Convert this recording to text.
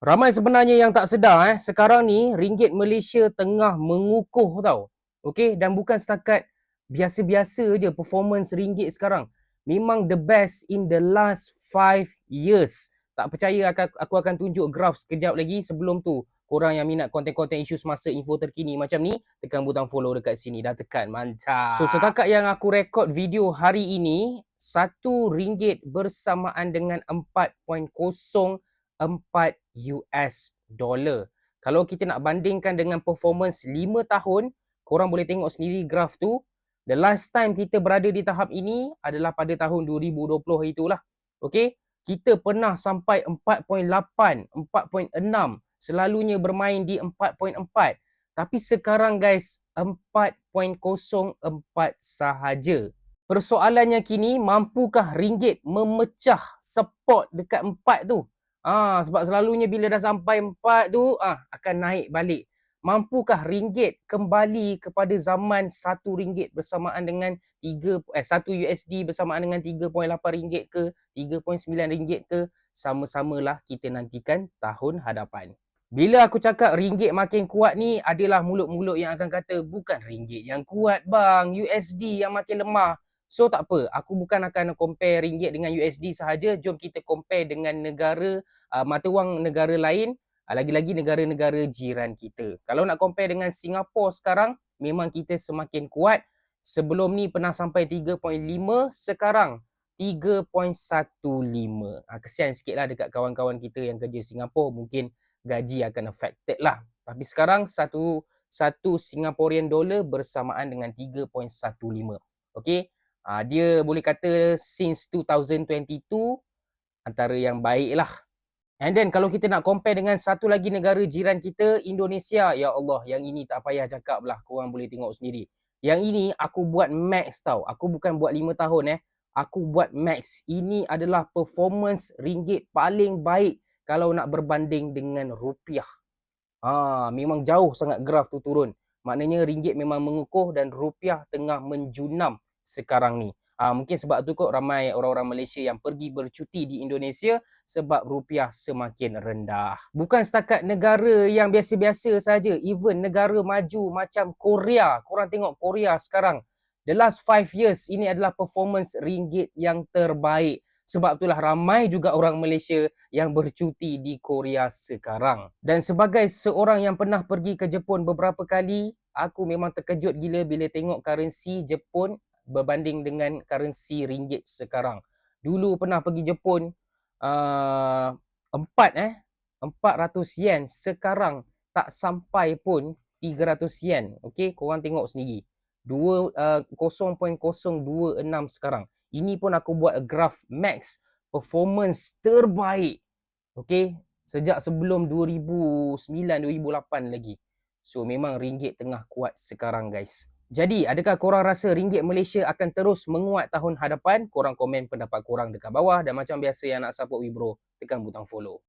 Ramai sebenarnya yang tak sedar eh, sekarang ni ringgit Malaysia tengah mengukuh tau. Okey, dan bukan setakat biasa-biasa je performance ringgit sekarang. Memang the best in the last 5 years. Tak percaya akan aku akan tunjuk graf sekejap lagi sebelum tu. Korang yang minat konten-konten isu semasa info terkini macam ni, tekan butang follow dekat sini. Dah tekan, mantap. So setakat yang aku rekod video hari ini, satu ringgit bersamaan dengan 4.04 US dollar. Kalau kita nak bandingkan dengan performance 5 tahun, korang boleh tengok sendiri graf tu. The last time kita berada di tahap ini adalah pada tahun 2020 itulah. Okay? Kita pernah sampai 4.8, 4.6. Selalunya bermain di 4.4. Tapi sekarang guys, 4.04 sahaja. Persoalannya kini, mampukah ringgit memecah support dekat 4 tu? Ah, sebab selalunya bila dah sampai 4 tu ah akan naik balik. Mampukah ringgit kembali kepada zaman satu ringgit bersamaan dengan 3 eh 1 USD bersamaan dengan 3.8 ringgit ke 3.9 ringgit ke sama-samalah kita nantikan tahun hadapan. Bila aku cakap ringgit makin kuat ni adalah mulut-mulut yang akan kata bukan ringgit yang kuat bang, USD yang makin lemah. So tak apa, aku bukan akan compare ringgit dengan USD sahaja. Jom kita compare dengan negara uh, mata wang negara lain, uh, lagi-lagi negara-negara jiran kita. Kalau nak compare dengan Singapura sekarang, memang kita semakin kuat. Sebelum ni pernah sampai 3.5, sekarang 3.15. Uh, kesian sikitlah dekat kawan-kawan kita yang kerja Singapura, mungkin gaji akan affected lah. Tapi sekarang satu satu Singaporean dollar bersamaan dengan 3.15. Okay, Uh, dia boleh kata since 2022 antara yang baik lah. And then kalau kita nak compare dengan satu lagi negara jiran kita, Indonesia. Ya Allah, yang ini tak payah cakap lah. Korang boleh tengok sendiri. Yang ini aku buat max tau. Aku bukan buat lima tahun eh. Aku buat max. Ini adalah performance ringgit paling baik kalau nak berbanding dengan rupiah. Ha, memang jauh sangat graf tu turun. Maknanya ringgit memang mengukuh dan rupiah tengah menjunam sekarang ni. Uh, mungkin sebab tu kot ramai orang-orang Malaysia yang pergi bercuti di Indonesia sebab rupiah semakin rendah. Bukan setakat negara yang biasa-biasa saja, even negara maju macam Korea. Korang tengok Korea sekarang. The last five years ini adalah performance ringgit yang terbaik. Sebab itulah ramai juga orang Malaysia yang bercuti di Korea sekarang. Dan sebagai seorang yang pernah pergi ke Jepun beberapa kali, aku memang terkejut gila bila tengok currency Jepun berbanding dengan currency ringgit sekarang. Dulu pernah pergi Jepun uh, empat uh, eh 400 yen sekarang tak sampai pun 300 yen. Okey, korang tengok sendiri. 2 uh, 0.026 sekarang. Ini pun aku buat graph max performance terbaik. Okey, sejak sebelum 2009 2008 lagi. So memang ringgit tengah kuat sekarang guys. Jadi, adakah korang rasa ringgit Malaysia akan terus menguat tahun hadapan? Korang komen pendapat korang dekat bawah dan macam biasa yang nak support Wibro, tekan butang follow.